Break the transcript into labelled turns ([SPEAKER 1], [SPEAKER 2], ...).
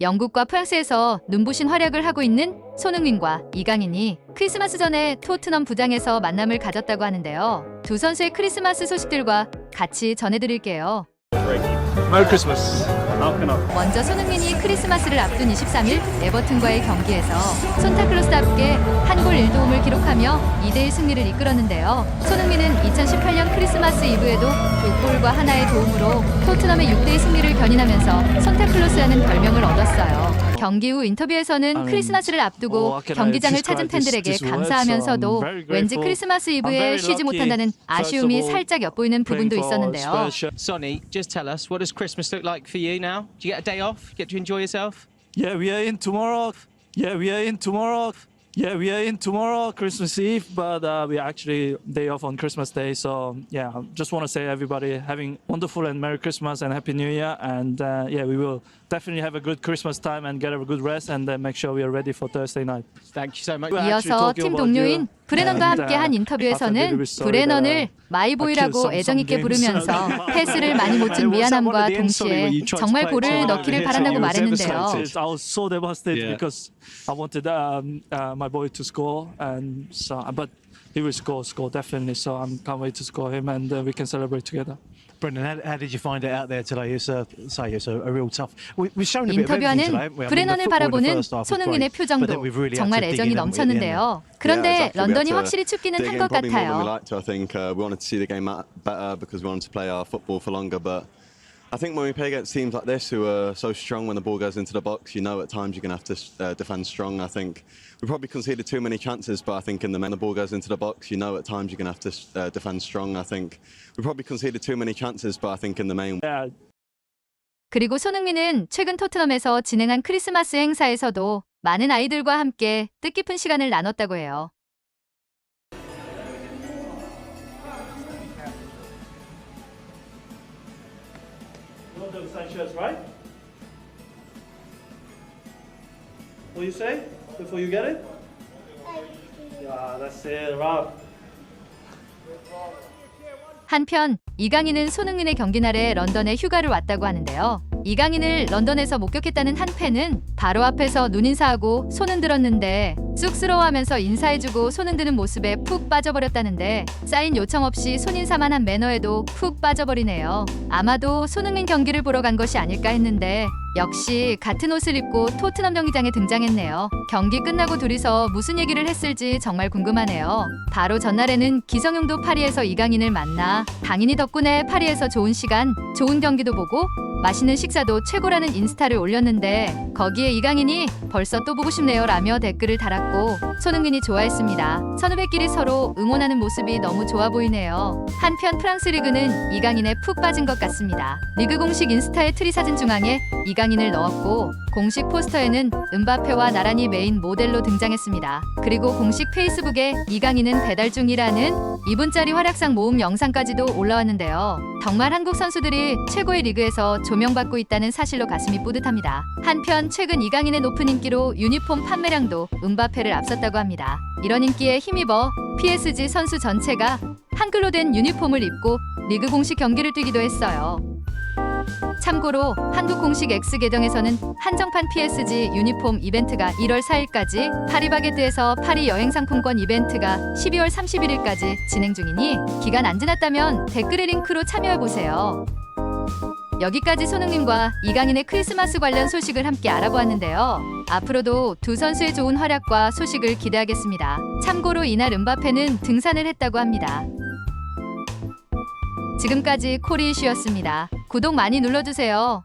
[SPEAKER 1] 영국과 프랑스에서 눈부신 활약을 하고 있는 손흥민과 이강인이 크리스마스 전에 토트넘 부장에서 만남을 가졌다고 하는데요. 두 선수의 크리스마스 소식들과 같이 전해드릴게요. 먼저 손흥민이 크리스마스를 앞둔 23일 에버튼과의 경기에서 손타클로스답게 한 골 1도움을 기록하며 2대1 승리를 이끌었는데요. 손흥민은 2018년 크리스마스 이브에도 두 골과 하나의 도움으로 토트넘의 6대2 승리를 견인하면서 손타클로스라는 별명을 얻었어요. 경기 후 인터뷰에서는 크리스마스를 앞두고
[SPEAKER 2] oh,
[SPEAKER 1] 경기장을 찾은 팬들에게? 감사하면서도. 왠지 크리스마스 이브에 쉬지. 못한다는 아쉬움이 살짝 엿보이는 부분도 있었는데요.
[SPEAKER 3] Sonny, just tell us what does Christmas look like for you now? Do you get a day off? Get to enjoy yourself?
[SPEAKER 2] Yeah, we are in tomorrow. Yeah, we are in tomorrow. Yeah, we are in tomorrow, Christmas Eve, but uh, we actually day off on Christmas Day. So yeah, I just want to say everybody having wonderful and Merry Christmas and Happy New Year. And uh, yeah, we will definitely have a good Christmas time and get a good rest and then make sure we are ready for Thursday night.
[SPEAKER 3] Thank you so much.
[SPEAKER 2] We're actually
[SPEAKER 1] 이어서
[SPEAKER 2] talking
[SPEAKER 1] 팀
[SPEAKER 2] about
[SPEAKER 1] 동료인
[SPEAKER 2] you.
[SPEAKER 1] 브레넌과
[SPEAKER 2] And,
[SPEAKER 1] 함께 한
[SPEAKER 2] uh,
[SPEAKER 1] 인터뷰에서는 브레넌을
[SPEAKER 2] uh,
[SPEAKER 1] 마이보이라고
[SPEAKER 2] some-
[SPEAKER 1] 애정 있게
[SPEAKER 2] some
[SPEAKER 1] 부르면서. 패스를 많이 못 준 미안함과 동시에 정말 골을 넣기를 바란다고 말했는데요.
[SPEAKER 2] um, uh, he will score, score definitely. So I can't wait to score him, and uh, we can celebrate together.
[SPEAKER 4] Brendan, how, how did you find it out there today? It's a, say it's a, a real tough. We, we've shown a bit of everything today, the
[SPEAKER 1] 브레넌을 바라보는 손흥민의 표정도
[SPEAKER 4] we've really had
[SPEAKER 1] 정말
[SPEAKER 4] to dig
[SPEAKER 1] 애정이? 넘쳤는데요. 그런데 런던이 확실히 춥기는 한 것 같아요.
[SPEAKER 5] liked to. I think uh, we wanted to see the game better because we wanted to play our football for longer. But I think when we play against teams like this who are so strong when the ball goes into the box, you know at times you're going to have to uh, defend strong. I think we probably conceded too many chances, but I think in the when the ball goes into the box, you know at times you're going to have to uh, defend strong. I think we probably conceded too many chances, but I think in the main
[SPEAKER 2] Yeah,
[SPEAKER 1] 그리고 손흥민은 최근 토트넘에서 진행한 크리스마스 행사에서도 많은 아이들과 함께 뜻깊은 시간을 나눴다고 해요.
[SPEAKER 2] Signed shirts, right? What you say before you get it? Yeah, that's it, Rob.
[SPEAKER 1] 한편 이강인은 손흥민의 경기 날에 런던에 휴가를 왔다고 하는데요. 이강인을 런던에서 목격했다는 한 팬은 바로 앞에서 눈인사하고 손은 들었는데 쑥스러워하면서 인사해주고 손은 드는 모습에 푹 빠져버렸다는데 사인 요청 없이 손인사만 한 매너에도 푹 빠져버리네요. 아마도 손흥민 경기를 보러 간 것이 아닐까 했는데 역시 같은 옷을 입고 토트넘 경기장에 등장했네요. 경기 끝나고 둘이서 무슨 얘기를 했을지 정말 궁금하네요. 바로 전날에는 기성용도 파리에서 이강인을 만나 당연히 덕분에 파리에서 좋은 시간, 좋은 경기도 보고 맛있는 식사도 최고라는 인스타를 올렸는데 거기에 이강인이 벌써 또 보고 싶네요 라며 댓글을 달았고 손흥민이 좋아했습니다. 선후배끼리 서로 응원하는 모습이 너무 좋아 보이네요. 한편 프랑스 리그는 이강인에 푹 빠진 것 같습니다. 리그 공식 인스타의 트리 사진 중앙에 이강인을 넣었고 공식 포스터에는 은바페와 나란히 메인 모델로 등장했습니다. 그리고 공식 페이스북에 이강인은 배달 중이라는 2분짜리 활약상 모음 영상까지도 올라왔는데요. 정말 한국 선수들이 최고의 리그에서 조명받고 있다는 사실로 가슴이 뿌듯합니다. 한편 최근 이강인의 높은 인기로 유니폼 판매량도 은바페를 앞섰다고 합니다. 이런 인기에 힘입어 PSG 선수 전체가 한글로 된 유니폼을 입고 리그 공식 경기를 뛰기도 했어요. 참고로 한국 공식 X 계정에서는 한정판 PSG 유니폼 이벤트가 1월 4일까지 파리바게뜨에서 파리 여행 상품권 이벤트가 12월 31일까지 진행 중이니 기간 안 지났다면 댓글의 링크로 참여해 보세요. 여기까지 손흥민과 이강인의 크리스마스 관련 소식을 함께 알아보았는데요. 앞으로도 두 선수의 좋은 활약과 소식을 기대하겠습니다. 참고로 이날 은바페는 등산을 했다고 합니다. 지금까지 코리 이슈였습니다. 구독 많이 눌러주세요.